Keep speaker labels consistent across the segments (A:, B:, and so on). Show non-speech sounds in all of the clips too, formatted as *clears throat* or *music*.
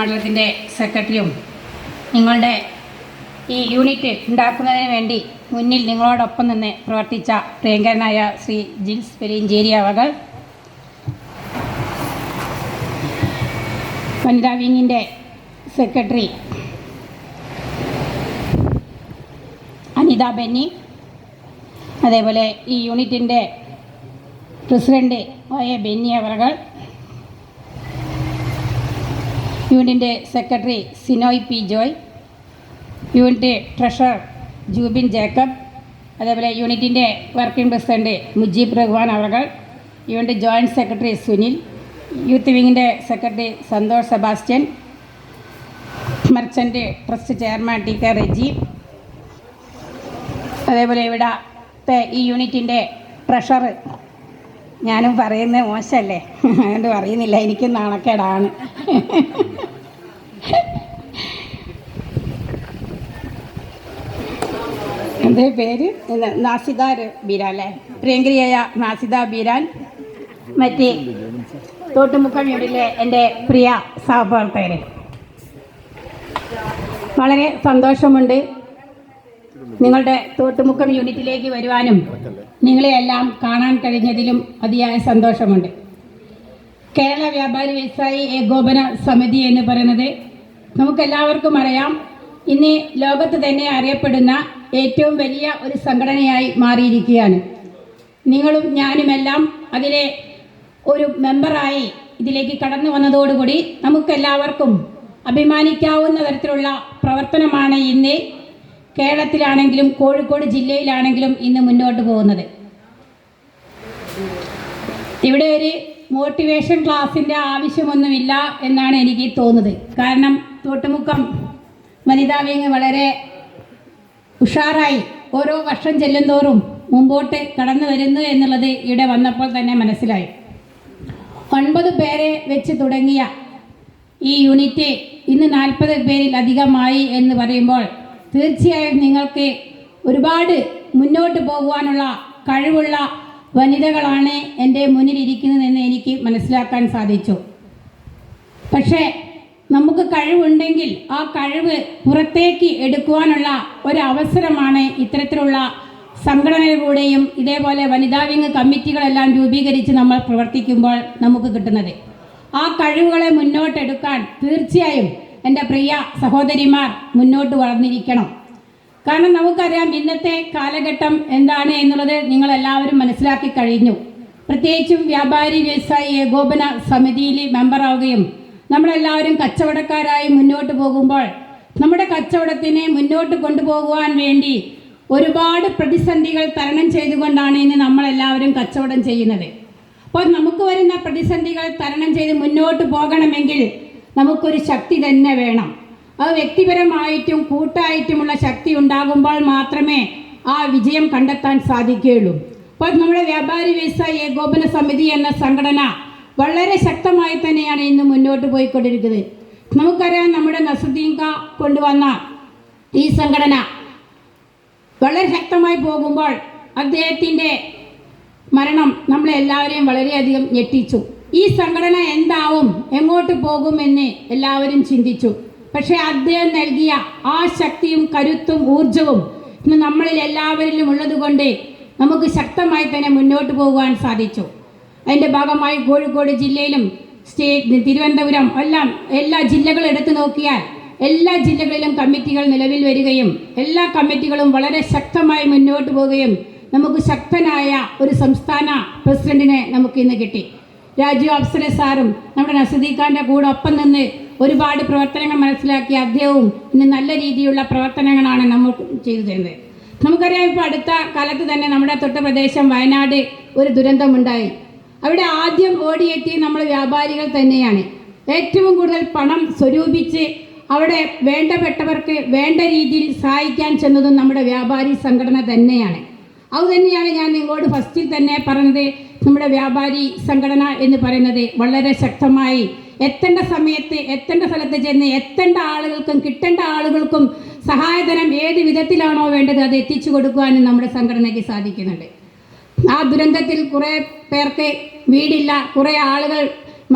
A: മണ്ഡലത്തിന്റെ സെക്രട്ടറിയും നിങ്ങളുടെ ഈ യൂണിറ്റ് ഉണ്ടാക്കുന്നതിന് വേണ്ടി മുന്നിൽ നിങ്ങളോടൊപ്പം നിന്ന് പ്രവർത്തിച്ച പ്രിയങ്കരനായ ശ്രീ ജിൽസ് പെരിഞ്ചേരി അവകൾ വനിതാ വിങ്ങിന്റെ സെക്രട്ടറി അനിത ബെന്നി. അതേപോലെ ഈ യൂണിറ്റിന്റെ പ്രസിഡന്റ് ആയ ബെന്നി അവറുകൾ. യൂണിറ്റിന്റെ secretary Sinoy P Joy unit treasurer Jubin Jacob അതേപോലെ യൂണിറ്റിന്റെ വർക്കിംഗ് പ്രസിഡന്റ് മുജീബ് റഹ്മാൻ അവർകൾ unit joint secretary Sunil youth വിങ്ങിന്റെ secretary Santhosh Sebastian merchant trust chairman T K Reji അതേപോലെ ഇവിടത്തെ ഈ യൂണിറ്റിന്റെ ട്രഷറർ ഞാനും പറയുന്നത് മോശമല്ലേ അതുകൊണ്ട് പറയുന്നില്ല. എനിക്ക് നാണക്കേടാണ്. എന്റെ പേര്? നാസിദ ബീരാൻ അല്ലേ? പ്രിയങ്കരിയായ നാസിദ ബീരാൻ. മറ്റേ തോട്ടുമുക്കം യൂണിറ്റിലെ എന്റെ പ്രിയ സഹപ്രവർത്തകരെ വളരെ സന്തോഷമുണ്ട്. നിങ്ങളുടെ തോട്ടുമുക്കം യൂണിറ്റിലേക്ക് വരുവാനും നിങ്ങളെ എല്ലാം കാണാൻ കഴിഞ്ഞതിലും അതിയായ സന്തോഷമുണ്ട്. കേരള വ്യാപാരി വ്യവസായി ഏകോപന സമിതി എന്ന് പറയുന്നത് നമുക്കെല്ലാവർക്കും അറിയാം ഇന്ന് ലോകത്ത് തന്നെ അറിയപ്പെടുന്ന ഏറ്റവും വലിയ ഒരു സംഘടനയായി മാറിയിരിക്കുകയാണ്. നിങ്ങളും ഞാനുമെല്ലാം അതിലെ ഒരു മെമ്പറായി ഇതിലേക്ക് കടന്നു വന്നതോടുകൂടി നമുക്കെല്ലാവർക്കും അഭിമാനിക്കാവുന്ന തരത്തിലുള്ള പ്രവർത്തനമാണ് ഇന്ന് കേരളത്തിലാണെങ്കിലും കോഴിക്കോട് ജില്ലയിലാണെങ്കിലും ഇന്ന് മുന്നോട്ട് പോകുന്നത്. ഇവിടെ ഒരു മോട്ടിവേഷൻ ക്ലാസ്സിന്റെ ആവശ്യമൊന്നുമില്ല എന്നാണ് എനിക്ക് തോന്നുന്നത്. കാരണം തോട്ടുമുക്കം വനിതാ വിങ് വളരെ ഉഷാറായി ഓരോ വർഷം ചെല്ലുന്തോറും മുമ്പോട്ട് കടന്നു വരുന്നു എന്നുള്ളത് ഇവിടെ വന്നപ്പോൾ തന്നെ മനസ്സിലായി. ഒൻപത് പേരെ വെച്ച് തുടങ്ങിയ ഈ യൂണിറ്റ് ഇന്ന് നാൽപ്പത് പേരിൽ അധികമായി എന്ന് പറയുമ്പോൾ തീർച്ചയായും നിങ്ങൾക്ക് ഒരുപാട് മുന്നോട്ട് പോകുവാനുള്ള കഴിവുള്ള വനിതകളാണ് എന്റെ മുന്നിലിരിക്കുന്നതെന്ന് എനിക്ക് മനസ്സിലാക്കാൻ സാധിച്ചു. പക്ഷേ നമുക്ക് കഴിവുണ്ടെങ്കിൽ ആ കഴിവ് പുറത്തേക്ക് എടുക്കുവാനുള്ള ഒരവസരമാണ് ഇത്തരത്തിലുള്ള സംഘടനയിലൂടെയും ഇതേപോലെ വനിതാ വിങ് കമ്മിറ്റികളെല്ലാം രൂപീകരിച്ച് നമ്മൾ പ്രവർത്തിക്കുമ്പോൾ നമുക്ക് കിട്ടുന്നത്. ആ കഴിവുകളെ മുന്നോട്ടെടുക്കാൻ തീർച്ചയായും എന്റെ പ്രിയ സഹോദരിമാർ മുന്നോട്ട് വളർന്നിരിക്കണം. കാരണം നമുക്കറിയാം ഇന്നത്തെ കാലഘട്ടം എന്താണ് എന്നുള്ളത് നിങ്ങൾ എല്ലാവരും മനസ്സിലാക്കി കഴിഞ്ഞു. പ്രത്യേകിച്ചും വ്യാപാരി വ്യവസായി ഏകോപന സമിതിയിൽ മെമ്പറാവുകയും നമ്മളെല്ലാവരും കച്ചവടക്കാരായി മുന്നോട്ട് പോകുമ്പോൾ നമ്മുടെ കച്ചവടത്തിനെ മുന്നോട്ട് കൊണ്ടുപോകുവാൻ വേണ്ടി ഒരുപാട് പ്രതിസന്ധികൾ തരണം ചെയ്തുകൊണ്ടാണ് ഇന്ന് നമ്മളെല്ലാവരും കച്ചവടം ചെയ്യുന്നത്. അപ്പോൾ നമുക്ക് വരുന്ന പ്രതിസന്ധികൾ തരണം ചെയ്ത് മുന്നോട്ട് പോകണമെങ്കിൽ നമുക്കൊരു ശക്തി തന്നെ വേണം. അത് വ്യക്തിപരമായിട്ടും കൂട്ടായിട്ടുമുള്ള ശക്തി ഉണ്ടാകുമ്പോൾ മാത്രമേ ആ വിജയം കണ്ടെത്താൻ സാധിക്കുകയുള്ളൂ. അപ്പോൾ നമ്മുടെ വ്യാപാരി വ്യവസായ ഏകോപന സമിതി എന്ന സംഘടന വളരെ ശക്തമായി തന്നെയാണ് ഇന്ന് മുന്നോട്ട് പോയിക്കൊണ്ടിരിക്കുന്നത്. നമുക്കറിയാം നമ്മുടെ നസുദ്ദീൻക കൊണ്ടുവന്ന ഈ സംഘടന വളരെ ശക്തമായി പോകുമ്പോൾ അദ്ദേഹത്തിന്റെ മരണം നമ്മളെല്ലാവരെയും വളരെയധികം ഞെട്ടിച്ചു. ഈ സംഘടന എന്താവും എങ്ങോട്ട് പോകുമെന്ന് എല്ലാവരും ചിന്തിച്ചു. പക്ഷേ അദ്ദേഹം നൽകിയ ആ ശക്തിയും കരുത്തും ഊർജവും ഇന്ന് നമ്മളിൽ എല്ലാവരിലും ഉള്ളതുകൊണ്ട് നമുക്ക് ശക്തമായി തന്നെ മുന്നോട്ട് പോകുവാൻ സാധിച്ചു. അതിന്റെ ഭാഗമായി കോഴിക്കോട് ജില്ലയിലും സ്റ്റേറ്റ് തിരുവനന്തപുരം എല്ലാം എല്ലാ ജില്ലകളും എടുത്തു നോക്കിയാൽ എല്ലാ ജില്ലകളിലും കമ്മിറ്റികൾ നിലവിൽ വരികയും എല്ലാ കമ്മിറ്റികളും വളരെ ശക്തമായി മുന്നോട്ട് പോവുകയും നമുക്ക് ശക്തനായ ഒരു സംസ്ഥാന പ്രസിഡന്റിനെ നമുക്ക് ഇന്ന് കിട്ടി. രാജീവ് അപ്സര സാറും നമ്മുടെ നസദീഖാന്റെ കൂടെ ഒപ്പം നിന്ന് ഒരുപാട് പ്രവർത്തനങ്ങൾ മനസ്സിലാക്കി അദ്ദേഹവും ഇന്ന് നല്ല രീതിയിലുള്ള പ്രവർത്തനങ്ങളാണ് നമ്മൾ ചെയ്തു തരുന്നത്. നമുക്കറിയാം ഇപ്പോൾ അടുത്ത കാലത്ത് തന്നെ നമ്മുടെ തൊട്ട് പ്രദേശം വയനാട് ഒരു ദുരന്തമുണ്ടായി അവിടെ ആദ്യം ഓടിയെത്തി നമ്മൾ വ്യാപാരികൾ തന്നെയാണ്. ഏറ്റവും കൂടുതൽ പണം സ്വരൂപിച്ച് അവിടെ വേണ്ടപ്പെട്ടവർക്ക് വേണ്ട രീതിയിൽ സഹായിക്കാൻ ചെന്നതും നമ്മുടെ വ്യാപാരി സംഘടന തന്നെയാണ്. അതുതന്നെയാണ് ഞാൻ നിങ്ങളോട് ഫസ്റ്റിൽ തന്നെ പറഞ്ഞത്. നമ്മുടെ വ്യാപാരി സംഘടന എന്ന് പറയുന്നത് വളരെ ശക്തമായി എത്തേണ്ട സമയത്ത് എത്തേണ്ട സ്ഥലത്ത് ചെന്ന് എത്തേണ്ട ആളുകൾക്കും കിട്ടേണ്ട ആളുകൾക്കും സഹായധനം ഏത് വിധത്തിലാണോ വേണ്ടത് അത് എത്തിച്ചു കൊടുക്കുവാനും നമ്മുടെ സംഘടനയ്ക്ക് സാധിക്കുന്നുണ്ട്. ആ ദുരന്തത്തിൽ കുറേ പേർക്ക് വീടില്ല കുറേ ആളുകൾ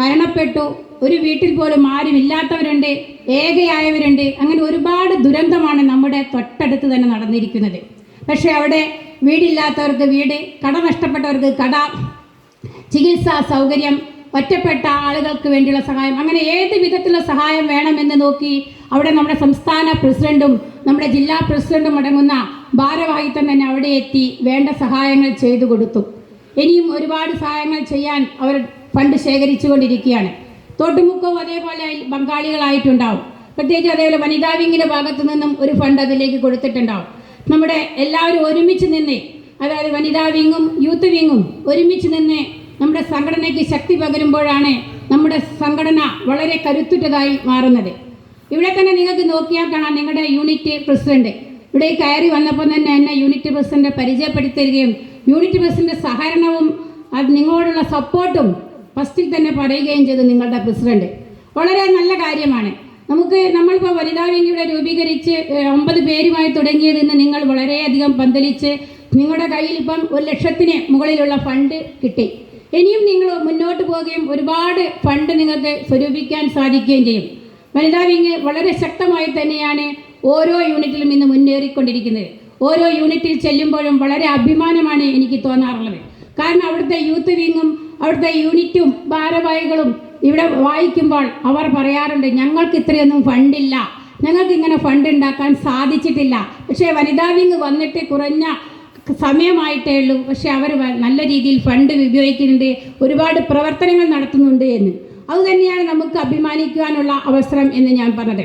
A: മരണപ്പെട്ടു ഒരു വീട്ടിൽ പോലും ആരും ഇല്ലാത്തവരുണ്ട് ഏകയായവരുണ്ട്. അങ്ങനെ ഒരുപാട് ദുരന്തമാണ് നമ്മുടെ തൊട്ടടുത്ത് തന്നെ നടന്നിരിക്കുന്നത്. പക്ഷേ അവിടെ വീടില്ലാത്തവർക്ക് വീട് കട നഷ്ടപ്പെട്ടവർക്ക് കട ചികിത്സാ സൗകര്യം ഒറ്റപ്പെട്ട ആളുകൾക്ക് വേണ്ടിയുള്ള സഹായം അങ്ങനെ ഏത് വിധത്തിലുള്ള സഹായം വേണമെന്ന് നോക്കി അവിടെ നമ്മുടെ സംസ്ഥാന പ്രസിഡന്റും നമ്മുടെ ജില്ലാ പ്രസിഡന്റും അടങ്ങുന്ന ഭാരവാഹിത്വം തന്നെ അവിടെ എത്തി വേണ്ട സഹായങ്ങൾ ചെയ്തു കൊടുത്തു. ഇനിയും ഒരുപാട് സഹായങ്ങൾ ചെയ്യാൻ അവർ ഫണ്ട് ശേഖരിച്ചു കൊണ്ടിരിക്കുകയാണ്. തോട്ടുമുക്കവും അതേപോലെ പങ്കാളികളായിട്ടുണ്ടാവും പ്രത്യേകിച്ച് അതേപോലെ വനിതാ വിങ്ങിന്റെ ഭാഗത്തു നിന്നും ഒരു ഫണ്ട് അതിലേക്ക് കൊടുത്തിട്ടുണ്ടാവും. നമ്മുടെ എല്ലാവരും ഒരുമിച്ച് നിന്ന്. അതായത് വനിതാ വിങ്ങും യൂത്ത് വിങ്ങും ഒരുമിച്ച് നിന്ന് നമ്മുടെ സംഘടനയ്ക്ക് ശക്തി പകരുമ്പോഴാണ് നമ്മുടെ സംഘടന വളരെ കരുത്തുറ്റതായി മാറുന്നത്. ഇവിടെ തന്നെ നിങ്ങൾക്ക് നോക്കിയാൽ കാണാം നിങ്ങളുടെ യൂണിറ്റ് പ്രസിഡന്റ്. ഇവിടെ കയറി വന്നപ്പോൾ തന്നെ എന്നെ യൂണിറ്റ് പ്രസിഡന്റ് പരിചയപ്പെടുത്തുകയും യൂണിറ്റ് പ്രസിഡന്റ് സഹകരണവും അത് നിങ്ങളോടുള്ള സപ്പോർട്ടും ഫസ്റ്റിൽ തന്നെ പറയുകയും ചെയ്തു നിങ്ങളുടെ പ്രസിഡന്റ്. വളരെ നല്ല കാര്യമാണ്. നമുക്ക് നമ്മളിപ്പോൾ വനിതാ വിംഗ് രൂപീകരിച്ച് ഒമ്പത് പേരുമായി തുടങ്ങിയത് ഇന്ന് നിങ്ങൾ വളരെയധികം പന്തലിച്ച് നിങ്ങളുടെ കയ്യിൽ ഇപ്പം ഒരു ലക്ഷത്തിന് മുകളിലുള്ള ഫണ്ട് കിട്ടി. ഇനിയും നിങ്ങൾ മുന്നോട്ട് പോവുകയും ഒരുപാട് ഫണ്ട് നിങ്ങൾക്ക് സ്വരൂപിക്കാൻ സാധിക്കുകയും ചെയ്യും. വനിതാ വിങ് വളരെ ശക്തമായി തന്നെയാണ് ഓരോ യൂണിറ്റിലും ഇന്ന് മുന്നേറിക്കൊണ്ടിരിക്കുന്നത്. ഓരോ യൂണിറ്റിൽ ചെല്ലുമ്പോഴും വളരെ അഭിമാനമാണ് എനിക്ക് തോന്നാറുള്ളത്. കാരണം അവിടുത്തെ യൂത്ത് വിങ്ങും അവിടുത്തെ യൂണിറ്റും ഭാരവാഹികളും ഇവിടെ വായിക്കുമ്പോൾ അവർ പറയാറുണ്ട് ഞങ്ങൾക്ക് ഇത്രയൊന്നും ഫണ്ടില്ല. ഞങ്ങൾക്ക് ഇങ്ങനെ ഫണ്ട് ഉണ്ടാക്കാൻ സാധിച്ചിട്ടില്ല. പക്ഷേ വനിതാ വിങ് വന്നിട്ട് കുറഞ്ഞ സമയമായിട്ടേ ഉള്ളൂ. പക്ഷെ അവർ നല്ല രീതിയിൽ ഫണ്ട് ഉപയോഗിക്കുന്നുണ്ട്. ഒരുപാട് പ്രവർത്തനങ്ങൾ നടത്തുന്നുണ്ട് എന്ന്. അതുതന്നെയാണ് നമുക്ക് അഭിമാനിക്കുവാനുള്ള അവസരം എന്ന് ഞാൻ പറഞ്ഞത്.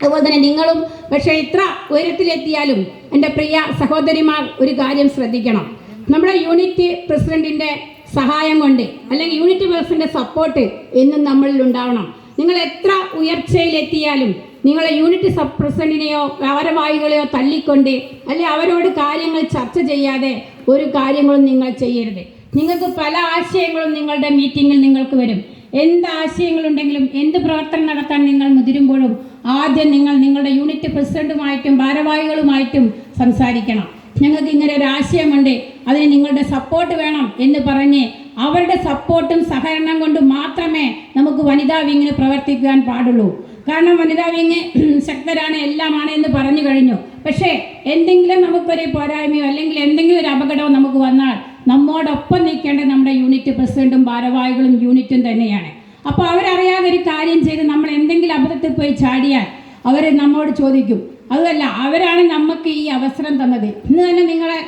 A: അതുപോലെ തന്നെ നിങ്ങളും പക്ഷേ ഇത്ര ഉയരത്തിലെത്തിയാലും എന്റെ പ്രിയ സഹോദരിമാർ ഒരു കാര്യം ശ്രദ്ധിക്കണം. നമ്മുടെ യൂണിറ്റ് പ്രസിഡന്റിന്റെ സഹായം കൊണ്ട് അല്ലെങ്കിൽ യൂണിറ്റ് പ്രസിഡന്റ് സപ്പോർട്ട് എന്നും നമ്മളിൽ ഉണ്ടാവണം. നിങ്ങൾ എത്ര ഉയർച്ചയിലെത്തിയാലും നിങ്ങളെ യൂണിറ്റ് സബ് പ്രസിഡന്റിനെയോ ഭാരവാഹികളെയോ തള്ളിക്കൊണ്ട് അല്ലെ അവരോട് കാര്യങ്ങൾ ചർച്ച ചെയ്യാതെ ഒരു കാര്യങ്ങളും നിങ്ങൾ ചെയ്യരുത്. നിങ്ങൾക്ക് പല ആശയങ്ങളും നിങ്ങളുടെ മീറ്റിങ്ങിൽ നിങ്ങൾക്ക് വരും. എന്ത് ആശയങ്ങളുണ്ടെങ്കിലും എന്ത് പ്രവർത്തനം നടത്താൻ നിങ്ങൾ മുതിരുമ്പോഴും ആദ്യം നിങ്ങൾ നിങ്ങളുടെ യൂണിറ്റ് പ്രസിഡന്റുമായിട്ടും ഭാരവാഹികളുമായിട്ടും സംസാരിക്കണം. ഞങ്ങൾക്ക് ഇങ്ങനെ ഒരു ആശയമുണ്ട്. അതിന് നിങ്ങളുടെ സപ്പോർട്ട് വേണം എന്ന് പറഞ്ഞ് അവരുടെ സപ്പോർട്ടും സഹകരണം കൊണ്ട് മാത്രമേ നമുക്ക് വനിതാ വിങ്ങിന് പ്രവർത്തിക്കാൻ പാടുള്ളൂ. കാരണം വനിതാ വിങ് *clears throat* ശക്തരാണ് എല്ലാമാണ് എന്ന് പറഞ്ഞു കഴിഞ്ഞു. പക്ഷേ എന്തെങ്കിലും നമുക്കൊരു പോരായ്മയോ അല്ലെങ്കിൽ എന്തെങ്കിലും ഒരു അപകടമോ നമുക്ക് വന്നാൽ നമ്മോടൊപ്പം നിൽക്കേണ്ട നമ്മുടെ യൂണിറ്റ് പ്രസിഡന്റും ഭാരവാഹികളും യൂണിറ്റും തന്നെയാണ്. അപ്പോൾ അവരറിയാതെ ഒരു കാര്യം ചെയ്ത് നമ്മൾ എന്തെങ്കിലും അബദ്ധത്തിൽ പോയി ചാടിയാൽ അവർ നമ്മോട് ചോദിക്കും. അതുമല്ല അവരാണ് നമുക്ക് ഈ അവസരം തന്നത്. ഇന്ന് തന്നെ നിങ്ങളെ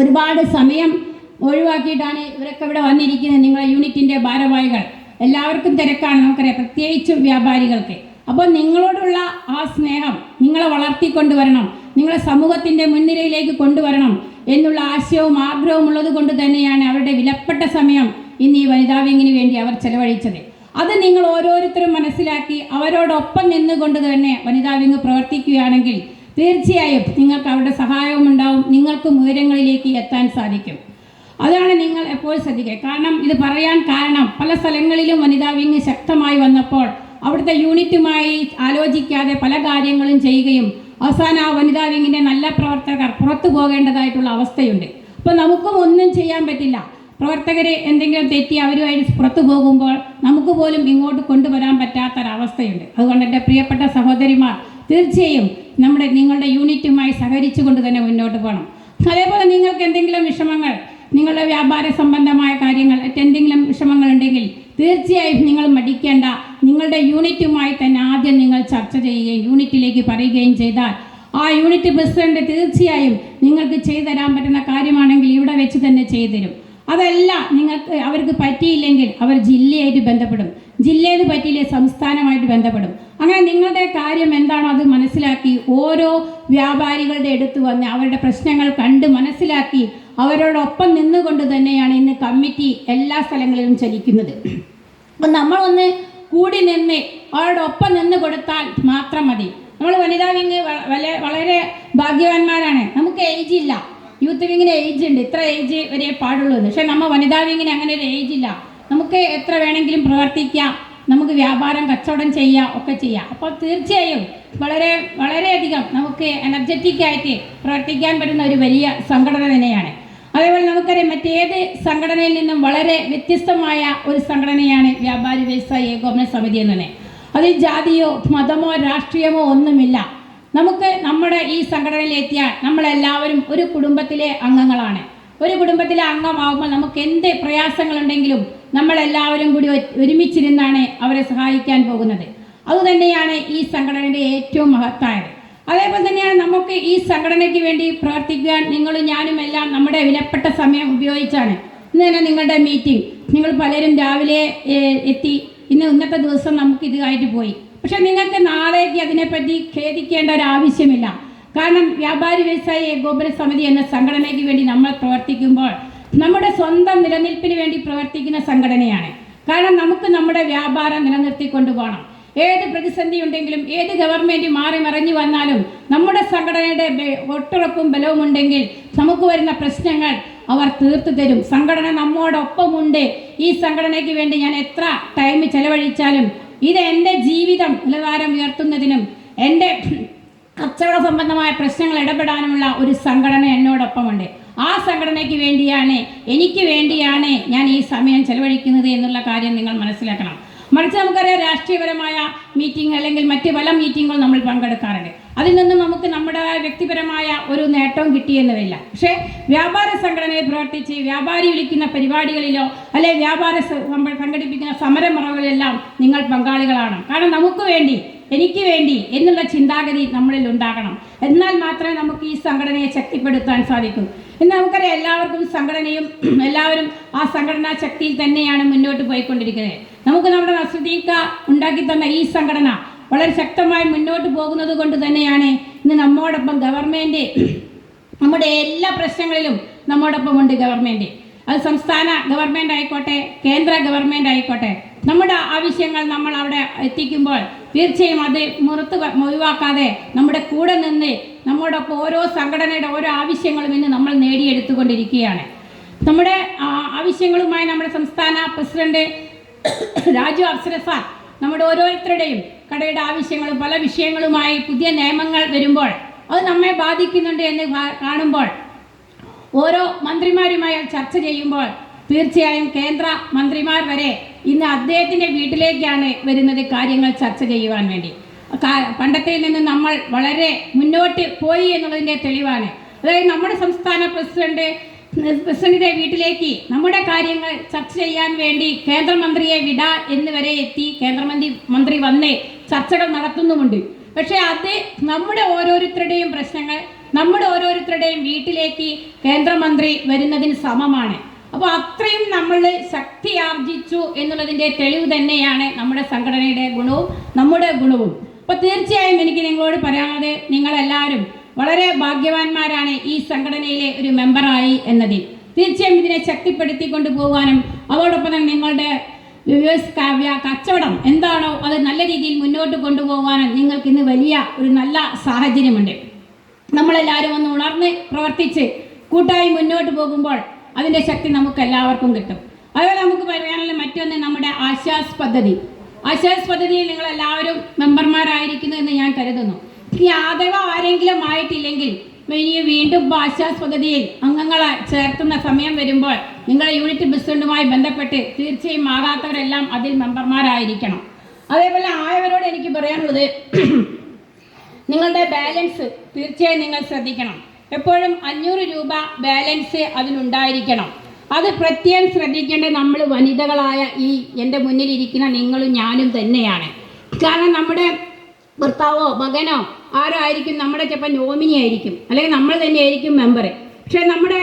A: ഒരുപാട് സമയം ഒഴിവാക്കിയിട്ടാണ് ഇവരൊക്കെ ഇവിടെ വന്നിരിക്കുന്നത് നിങ്ങളെ യൂണിറ്റിന്റെ ഭാരവാഹികൾ. എല്ലാവർക്കും തിരക്കാണ് നമുക്കറിയാം പ്രത്യേകിച്ചും വ്യാപാരികൾക്ക്. അപ്പോൾ നിങ്ങളോടുള്ള ആ സ്നേഹം നിങ്ങളെ വളർത്തിക്കൊണ്ടുവരണം നിങ്ങളെ സമൂഹത്തിന്റെ മുൻനിരയിലേക്ക് കൊണ്ടുവരണം എന്നുള്ള ആശയവും ആഗ്രഹവും ഉള്ളത് കൊണ്ട് തന്നെയാണ് അവരുടെ വിലപ്പെട്ട സമയം ഇന്ന് ഈ വനിതാ വിങ്ങിന് വേണ്ടി അവർ ചെലവഴിച്ചത്. അത് നിങ്ങൾ ഓരോരുത്തരും മനസ്സിലാക്കി അവരോടൊപ്പം നിന്നുകൊണ്ട് തന്നെ വനിതാ വിങ് പ്രവർത്തിക്കുകയാണെങ്കിൽ തീർച്ചയായും നിങ്ങൾക്ക് അവരുടെ സഹായവും ഉണ്ടാവും നിങ്ങൾക്കും ഉയരങ്ങളിലേക്ക് എത്താൻ സാധിക്കും. അതാണ് നിങ്ങൾ എപ്പോൾ ശ്രദ്ധിക്കുക. കാരണം ഇത് പറയാൻ കാരണം പല സ്ഥലങ്ങളിലും വനിതാ വിങ് ശക്തമായി വന്നപ്പോൾ അവിടുത്തെ യൂണിറ്റുമായി ആലോചിക്കാതെ പല കാര്യങ്ങളും ചെയ്യുകയും അവസാനം ആ വനിതാ വിങ്ങിന്റെ നല്ല പ്രവർത്തകർ പുറത്തു പോകേണ്ടതായിട്ടുള്ള അവസ്ഥയുണ്ട്. അപ്പോൾ നമുക്കും ഒന്നും ചെയ്യാൻ പറ്റില്ല. പ്രവർത്തകരെ എന്തെങ്കിലും തെറ്റി അവരുമായിട്ട് പുറത്തു പോകുമ്പോൾ നമുക്ക് പോലും ഇങ്ങോട്ട് കൊണ്ടുവരാൻ പറ്റാത്തൊരവസ്ഥയുണ്ട്. അതുകൊണ്ട് എന്റെ പ്രിയപ്പെട്ട സഹോദരിമാർ തീർച്ചയായും നമ്മുടെ നിങ്ങളുടെ യൂണിറ്റുമായി സഹകരിച്ചുകൊണ്ട് തന്നെ മുന്നോട്ട് പോകണം. അതേപോലെ നിങ്ങൾക്ക് എന്തെങ്കിലും വിഷമങ്ങൾ നിങ്ങളുടെ വ്യാപാര സംബന്ധമായ കാര്യങ്ങൾ എന്തെങ്കിലും വിഷമങ്ങൾ ഉണ്ടെങ്കിൽ തീർച്ചയായും നിങ്ങൾ മടിക്കേണ്ട. നിങ്ങളുടെ യൂണിറ്റുമായി തന്നെ ആദ്യം നിങ്ങൾ ചർച്ച ചെയ്യുകയും യൂണിറ്റിലേക്ക് പറയുകയും ചെയ്താൽ ആ യൂണിറ്റ് പ്രസിഡന്റ് തീർച്ചയായും നിങ്ങൾക്ക് ചെയ്തു തരാൻ പറ്റുന്ന കാര്യമാണെങ്കിൽ ഇവിടെ വെച്ച് തന്നെ ചെയ്തു തരും. അതല്ല നിങ്ങൾക്ക് അവർക്ക് പറ്റിയില്ലെങ്കിൽ അവർ ജില്ലയായിട്ട് ബന്ധപ്പെടും. ജില്ലയിൽ പറ്റിയില്ലേ സംസ്ഥാനമായിട്ട് ബന്ധപ്പെടും. അങ്ങനെ നിങ്ങളുടെ കാര്യം എന്താണോ അത് മനസ്സിലാക്കി ഓരോ വ്യാപാരികളുടെ അടുത്ത് വന്ന് അവരുടെ പ്രശ്നങ്ങൾ കണ്ട് മനസ്സിലാക്കി അവരോടൊപ്പം നിന്നുകൊണ്ട് തന്നെയാണ് ഇന്ന് കമ്മിറ്റി എല്ലാ സ്ഥലങ്ങളിലും ചലിക്കുന്നത്. അപ്പം നമ്മളൊന്ന് കൂടി നിന്ന് അവരോടൊപ്പം നിന്ന് കൊടുത്താൽ മാത്രം മതി. നമ്മൾ വനിതാ വിങ് വളരെ ഭാഗ്യവാന്മാരാണ്. നമുക്ക് ഏജ് ഇല്ല. യൂത്ത് വിങ്ങിന് ഏജ് ഉണ്ട്. ഇത്ര ഏജ് വരെ പാടുള്ളൂ. പക്ഷെ നമ്മൾ വനിതാ വിങ്ങിന് അങ്ങനെ ഒരു ഏജ് ഇല്ല. നമുക്ക് എത്ര വേണമെങ്കിലും പ്രവർത്തിക്കാം. നമുക്ക് വ്യാപാരം കച്ചവടം ചെയ്യാം ഒക്കെ ചെയ്യാം. അപ്പോൾ തീർച്ചയായും വളരെ വളരെയധികം നമുക്ക് എനർജറ്റിക് ആയിട്ട് പ്രവർത്തിക്കാൻ പറ്റുന്ന ഒരു വലിയ സംഘടന തന്നെയാണ്. അതേപോലെ നമുക്കറിയാം മറ്റേത് സംഘടനയിൽ നിന്നും വളരെ വ്യത്യസ്തമായ ഒരു സംഘടനയാണ് വ്യാപാരി വ്യവസായ ഏകോപന സമിതി എന്ന് തന്നെ. അതിൽ ജാതിയോ മതമോ രാഷ്ട്രീയമോ ഒന്നുമില്ല. നമുക്ക് നമ്മുടെ ഈ സംഘടനയിലെത്തിയാൽ നമ്മളെല്ലാവരും ഒരു കുടുംബത്തിലെ അംഗങ്ങളാണ്. ഒരു കുടുംബത്തിലെ അംഗമാകുമ്പോൾ നമുക്ക് എന്ത് പ്രയാസങ്ങളുണ്ടെങ്കിലും നമ്മളെല്ലാവരും കൂടി ഒരുമിച്ചിരുന്നാണ് അവരെ സഹായിക്കാൻ പോകുന്നത്. അതുതന്നെയാണ് ഈ സംഘടനയുടെ ഏറ്റവും മഹത്തായത്. അതേപോലെ തന്നെയാണ് നമുക്ക് ഈ സംഘടനയ്ക്ക് വേണ്ടി പ്രവർത്തിക്കാൻ നിങ്ങളും ഞാനും എല്ലാം നമ്മുടെ വിലപ്പെട്ട സമയം ഉപയോഗിച്ചാണ്. ഇന്ന് തന്നെ നിങ്ങളുടെ മീറ്റിംഗ് നിങ്ങൾ പലരും രാവിലെ എത്തി. ഇന്ന് ഇന്നത്തെ ദിവസം നമുക്ക് ഇതായിട്ട് പോയി. പക്ഷെ നിങ്ങൾക്ക് നാളേക്ക് അതിനെപ്പറ്റി ഖേദിക്കേണ്ട ഒരു ആവശ്യമില്ല. കാരണം വ്യാപാരി വ്യവസായ ഏകോപന സമിതി എന്ന സംഘടനയ്ക്ക് വേണ്ടി നമ്മൾ പ്രവർത്തിക്കുമ്പോൾ നമ്മുടെ സ്വന്തം നിലനിൽപ്പിന് വേണ്ടി പ്രവർത്തിക്കുന്ന സംഘടനയാണ്. കാരണം നമുക്ക് നമ്മുടെ വ്യാപാരം നിലനിർത്തിക്കൊണ്ടു പോകണം. ഏത് പ്രതിസന്ധി ഉണ്ടെങ്കിലും ഏത് ഗവൺമെന്റ് മാറി മറിഞ്ഞു വന്നാലും നമ്മുടെ സംഘടനയുടെ ഒട്ടുറപ്പും ബലവും ഉണ്ടെങ്കിൽ നമുക്ക് വരുന്ന പ്രശ്നങ്ങൾ അവർ തീർത്തു തരും. സംഘടന നമ്മോടൊപ്പമുണ്ട് ഈ സംഘടനയ്ക്ക് വേണ്ടി ഞാൻ എത്ര ടൈം ചെലവഴിച്ചാലും ഇത് എന്റെ ജീവിതം നിലവാരം ഉയർത്തുന്നതിനും എന്റെ കച്ചവട സംബന്ധമായ പ്രശ്നങ്ങൾ ഇടപെടാനുമുള്ള ഒരു സംഘടന എന്നോടൊപ്പമുണ്ട്. ആ സംഘടനയ്ക്ക് വേണ്ടിയാണ് എനിക്ക് വേണ്ടിയാണ് ഞാൻ ഈ സമയം ചെലവഴിക്കുന്നത് എന്നുള്ള കാര്യം നിങ്ങൾ മനസ്സിലാക്കണം. മറിച്ച് നമുക്കറിയാം രാഷ്ട്രീയപരമായ മീറ്റിംഗ് അല്ലെങ്കിൽ മറ്റ് പല മീറ്റിങ്ങുകൾ നമ്മൾ പങ്കെടുക്കാറുണ്ട്. അതിൽ നിന്നും നമുക്ക് നമ്മുടെ വ്യക്തിപരമായ ഒരു നേട്ടവും കിട്ടിയെന്ന് വരില്ല. പക്ഷേ വ്യാപാര സംഘടനയിൽ പ്രവർത്തിച്ച് വ്യാപാരി വിളിക്കുന്ന പരിപാടികളിലോ അല്ലെ വ്യാപാര സംഘടിപ്പിക്കുന്ന സമരമുറകളിലെല്ലാം നിങ്ങൾ പങ്കാളികളാണ് കാരണം നമുക്ക് വേണ്ടി എനിക്ക് വേണ്ടി എന്നുള്ള ചിന്താഗതി നമ്മളിൽ ഉണ്ടാകണം. എന്നാൽ മാത്രമേ നമുക്ക് ഈ സംഘടനയെ ശക്തിപ്പെടുത്താൻ സാധിക്കൂ. ഇന്ന് നമുക്കറിയാം എല്ലാവർക്കും സംഘടനയും *clears throat* എല്ലാവരും ആ സംഘടനാ ശക്തിയിൽ തന്നെയാണ് മുന്നോട്ട് പോയിക്കൊണ്ടിരിക്കുന്നത്. നമുക്ക് നമ്മുടെ നസുദീക്ക ഉണ്ടാക്കി തന്ന ഈ സംഘടന വളരെ ശക്തമായി മുന്നോട്ട് പോകുന്നത് കൊണ്ട് തന്നെയാണ് ഇന്ന് നമ്മോടൊപ്പം ഗവൺമെന്റ് *clears throat* നമ്മുടെ എല്ലാ പ്രശ്നങ്ങളിലും നമ്മോടൊപ്പം ഉണ്ട് ഗവൺമെന്റ് അത് സംസ്ഥാന ഗവൺമെന്റ് ആയിക്കോട്ടെ കേന്ദ്ര ഗവൺമെന്റ് ആയിക്കോട്ടെ. നമ്മുടെ ആവശ്യങ്ങൾ നമ്മൾ അവിടെ എത്തിക്കുമ്പോൾ തീർച്ചയായും അത് മുറത്ത് ഒഴിവാക്കാതെ നമ്മുടെ കൂടെ നിന്ന് നമ്മോടൊപ്പം ഓരോ സംഘടനയുടെ ഓരോ ആവശ്യങ്ങളും ഇന്ന് നമ്മൾ നേടിയെടുത്തുകൊണ്ടിരിക്കുകയാണ്. നമ്മുടെ ആവശ്യങ്ങളുമായി നമ്മുടെ സംസ്ഥാന പ്രസിഡന്റ് രാജു അഫ്സരസാർ നമ്മുടെ ഓരോരുത്തരുടെയും കടയുടെ ആവശ്യങ്ങളും പല വിഷയങ്ങളുമായി പുതിയ നിയമങ്ങൾ വരുമ്പോൾ അത് നമ്മെ ബാധിക്കുന്നുണ്ട് എന്ന് കാണുമ്പോൾ ഓരോ മന്ത്രിമാരുമായി ചർച്ച ചെയ്യുമ്പോൾ തീർച്ചയായും കേന്ദ്ര മന്ത്രിമാർ വരെ ഇന്ന് അദ്ദേഹത്തിന്റെ വീട്ടിലേക്കാണ് വരുന്നത് കാര്യങ്ങൾ ചർച്ച ചെയ്യുവാൻ വേണ്ടി. പണ്ടത്തെ നിന്ന് നമ്മൾ വളരെ മുന്നോട്ട് പോയി എന്നുള്ളതിന്റെ തെളിവാണ്. അതായത് നമ്മുടെ സംസ്ഥാന പ്രസിഡന്റ് പ്രസിഡന്റിന്റെ വീട്ടിലേക്ക് നമ്മുടെ കാര്യങ്ങൾ ചർച്ച ചെയ്യാൻ വേണ്ടി കേന്ദ്രമന്ത്രിയെ വിട എന്ന് വരെ എത്തി കേന്ദ്രമന്ത്രി മന്ത്രി വന്ന് ചർച്ചകൾ നടത്തുന്നുമുണ്ട്. പക്ഷേ അത് നമ്മുടെ ഓരോരുത്തരുടെയും പ്രശ്നങ്ങൾ നമ്മുടെ ഓരോരുത്തരുടെയും വീട്ടിലേക്ക് കേന്ദ്രമന്ത്രി വരുന്നതിന് സമമാണ്. അപ്പോൾ അത്രയും നമ്മൾ ശക്തി ആർജിച്ചു എന്നുള്ളതിന്റെ തെളിവ് തന്നെയാണ് നമ്മുടെ സംഘടനയുടെ ഗുണവും നമ്മുടെ ഗുണവും. അപ്പോൾ തീർച്ചയായും എനിക്ക് നിങ്ങളോട് പറയാനുള്ളത് നിങ്ങളെല്ലാവരും വളരെ ഭാഗ്യവാന്മാരാണ് ഈ സംഘടനയിലെ ഒരു മെമ്പറായി എന്നതിൽ. തീർച്ചയായും ഇതിനെ ശക്തിപ്പെടുത്തിക്കൊണ്ട് പോകാനും അതോടൊപ്പം തന്നെ നിങ്ങളുടെ കാവ്യ കച്ചവടം എന്താണോ അത് നല്ല രീതിയിൽ മുന്നോട്ട് കൊണ്ടുപോകാനും നിങ്ങൾക്ക് ഇന്ന് വലിയ ഒരു നല്ല സാഹചര്യമുണ്ട്. നമ്മളെല്ലാവരും ഒന്ന് ഉണർന്ന് പ്രവർത്തിച്ച് കൂട്ടായി മുന്നോട്ട് പോകുമ്പോൾ അതിന്റെ ശക്തി നമുക്ക് എല്ലാവർക്കും കിട്ടും. അതുപോലെ നമുക്ക് പറയാനുള്ള മറ്റൊന്ന് നമ്മുടെ ആശ്വാസ് പദ്ധതി. ആശ്വാസ് പദ്ധതിയിൽ നിങ്ങൾ എല്ലാവരും മെമ്പർമാരായിരിക്കുന്നു എന്ന് ഞാൻ കരുതുന്നു. യാദവ ആരെങ്കിലും ആയിട്ടില്ലെങ്കിൽ ഇനി വീണ്ടും ആശ്വാസ് പദ്ധതിയിൽ അംഗങ്ങളെ ചേർത്തുന്ന സമയം വരുമ്പോൾ നിങ്ങളുടെ യൂണിറ്റ് പ്രസിഡന്റുമായി ബന്ധപ്പെട്ട് തീർച്ചയായും ആകാത്തവരെല്ലാം അതിൽ മെമ്പർമാരായിരിക്കണം. അതേപോലെ ആയവരോട് എനിക്ക് പറയാനുള്ളത് *clears throat* നിങ്ങളുടെ ബാലൻസ് തീർച്ചയായും നിങ്ങൾ ശ്രദ്ധിക്കണം. എപ്പോഴും അഞ്ഞൂറ് രൂപ ബാലൻസ് അതിനുണ്ടായിരിക്കണം അത് പ്രത്യേകം ശ്രദ്ധിക്കേണ്ടത് നമ്മൾ വനിതകളായ ഈ എന്റെ മുന്നിലിരിക്കുന്ന നിങ്ങളും ഞാനും തന്നെയാണ്. കാരണം നമ്മുടെ ഭർത്താവോ മകനോ ആരോ ആയിരിക്കും നമ്മുടെ ചിലപ്പോൾ നോമിനി ആയിരിക്കും. അല്ലെങ്കിൽ നമ്മൾ തന്നെ ആയിരിക്കും മെമ്പർ പക്ഷേ നമ്മുടെ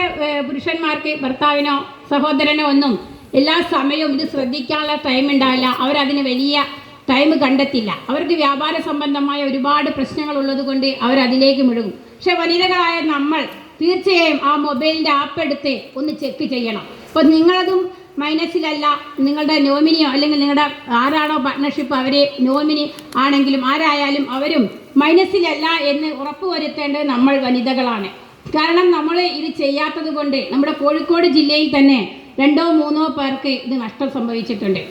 A: പുരുഷന്മാർക്ക് ഭർത്താവിനോ സഹോദരനോ ഒന്നും എല്ലാ സമയവും ഇത് ശ്രദ്ധിക്കാനുള്ള ടൈം ഉണ്ടാവില്ല. അവരതിന് വലിയ ടൈം കണ്ടെത്തില്ല. അവർക്ക് വ്യാപാര സംബന്ധമായ ഒരുപാട് പ്രശ്നങ്ങൾ ഉള്ളത് കൊണ്ട് അവരതിലേക്ക് മുഴുകും. പക്ഷെ വനിതകളായ നമ്മൾ തീർച്ചയായും ആ മൊബൈലിന്റെ ആപ്പ് എടുത്ത് ഒന്ന് ചെക്ക് ചെയ്യണം. അപ്പോൾ നിങ്ങളതും മൈനസിലല്ല നിങ്ങളുടെ നോമിനിയോ അല്ലെങ്കിൽ നിങ്ങളുടെ ആരാണോ പാർട്ട്ണർഷിപ്പ് അവരെ നോമിനി ആണെങ്കിലും ആരായാലും അവരും മൈനസിലല്ല എന്ന് ഉറപ്പുവരുത്തേണ്ടത് നമ്മൾ വനിതകളാണ്. കാരണം നമ്മൾ ഇത് ചെയ്യാത്തത് കൊണ്ട് നമ്മുടെ കോഴിക്കോട് ജില്ലയിൽ തന്നെ രണ്ടോ മൂന്നോ പേർക്ക് ഇത് നഷ്ടം സംഭവിച്ചിട്ടുണ്ട്.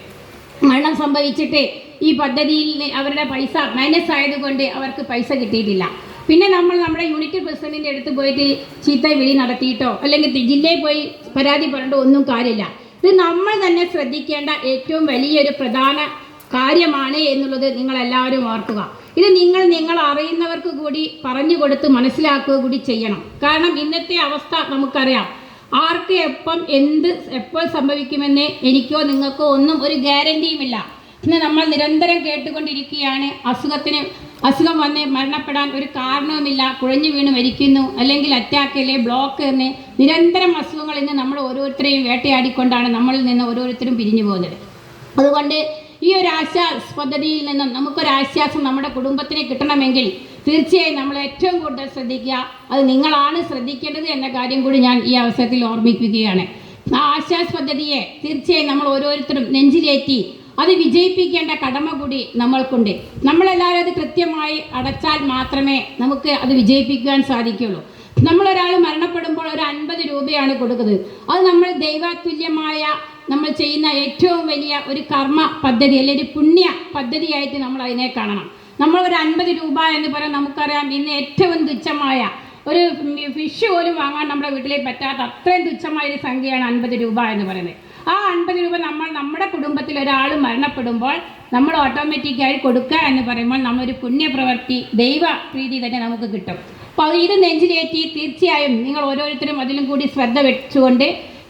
A: മരണം സംഭവിച്ചിട്ട് ഈ പദ്ധതിയിൽ അവരുടെ പൈസ മൈനസ് ആയതുകൊണ്ട് അവർക്ക് പൈസ കിട്ടിയിട്ടില്ല. പിന്നെ നമ്മൾ നമ്മുടെ യൂണിറ്റ് പ്രസിഡന്റിന്റെ അടുത്ത് പോയിട്ട് ചീത്ത വിളി നടത്തിയിട്ടോ അല്ലെങ്കിൽ ജില്ലയിൽ പോയി പരാതി പറഞ്ഞിട്ടോ ഒന്നും കാര്യമില്ല. ഇത് നമ്മൾ തന്നെ ശ്രദ്ധിക്കേണ്ട ഏറ്റവും വലിയൊരു പ്രധാന കാര്യമാണ് എന്നുള്ളത് നിങ്ങൾ എല്ലാവരും ഓർക്കുക. ഇത് നിങ്ങൾ നിങ്ങൾ അറിയുന്നവർക്ക് കൂടി പറഞ്ഞു കൊടുത്ത് മനസ്സിലാക്കുക കൂടി ചെയ്യണം. കാരണം ഇന്നത്തെ അവസ്ഥ നമുക്കറിയാം. ആർക്ക് എപ്പം എന്ത് എപ്പോൾ സംഭവിക്കുമെന്ന് എനിക്കോ നിങ്ങൾക്കോ ഒന്നും ഒരു ഗ്യാരണ്ടിയുമില്ല ഇന്ന് നമ്മൾ നിരന്തരം കേട്ടുകൊണ്ടിരിക്കുകയാണ്. അസുഖത്തിന് അസുഖം വന്ന് മരണപ്പെടാൻ ഒരു കാരണവുമില്ല. കുഴഞ്ഞു വീണ് മരിക്കുന്നു. അല്ലെങ്കിൽ അറ്റാക്ക് അല്ലെ ബ്ലോക്ക് എന്ന് നിരന്തരം അസുഖങ്ങൾ ഇന്ന് നമ്മൾ ഓരോരുത്തരെയും വേട്ടയാടിക്കൊണ്ടാണ് നമ്മളിൽ നിന്ന് ഓരോരുത്തരും പിരിഞ്ഞു പോകുന്നത്. അതുകൊണ്ട് ഈ ഒരു ആശ്വാസ പദ്ധതിയിൽ നിന്നും നമുക്കൊരു ആശ്വാസം നമ്മുടെ കുടുംബത്തിന് കിട്ടണമെങ്കിൽ തീർച്ചയായും നമ്മൾ ഏറ്റവും കൂടുതൽ ശ്രദ്ധിക്കുക. അത് നിങ്ങളാണ് ശ്രദ്ധിക്കേണ്ടത് എന്ന കാര്യം കൂടി ഞാൻ ഈ അവസരത്തിൽ ഓർമ്മിപ്പിക്കുകയാണ്. ആ ആശ്വാസ പദ്ധതിയെ തീർച്ചയായും നമ്മൾ ഓരോരുത്തരും നെഞ്ചിലേറ്റി അത് വിജയിപ്പിക്കേണ്ട കടമ കൂടി നമ്മൾക്കുണ്ട്. നമ്മളെല്ലാവരും അത് കൃത്യമായി അടച്ചാൽ മാത്രമേ നമുക്ക് അത് വിജയിപ്പിക്കുവാൻ സാധിക്കുകയുള്ളൂ. നമ്മളൊരാൾ മരണപ്പെടുമ്പോൾ ഒരു അൻപത് രൂപയാണ് കൊടുക്കുന്നത്. അത് നമ്മൾ ദൈവതുല്യമായ നമ്മൾ ചെയ്യുന്ന ഏറ്റവും വലിയ ഒരു കർമ്മ പദ്ധതി അല്ലെങ്കിൽ ഒരു പുണ്യ പദ്ധതിയായിട്ട് നമ്മൾ അതിനെ കാണണം. നമ്മൾ ഒരു അൻപത് രൂപ എന്ന് പറയാൻ നമുക്കറിയാം ഇന്ന് ഏറ്റവും തുച്ഛമായ ഒരു ഫിഷ് പോലും വാങ്ങാൻ നമ്മുടെ വീട്ടിലേക്ക് പറ്റാത്ത അത്രയും തുച്ഛമായ ഒരു സംഖ്യയാണ് അൻപത് രൂപ എന്ന് പറയുന്നത്. ആ അൻപത് രൂപ നമ്മൾ നമ്മുടെ കുടുംബത്തിൽ ഒരാൾ മരണപ്പെടുമ്പോൾ നമ്മൾ ഓട്ടോമാറ്റിക്കായി കൊടുക്കുക എന്ന് പറയുമ്പോൾ നമ്മളൊരു പുണ്യപ്രവൃത്തി ദൈവ പ്രീതി തന്നെ നമുക്ക് കിട്ടും. അപ്പോൾ ഇത് നെഞ്ചിലേറ്റി തീർച്ചയായും നിങ്ങൾ ഓരോരുത്തരും അതിലും കൂടി ശ്രദ്ധ വെച്ചുകൊണ്ട്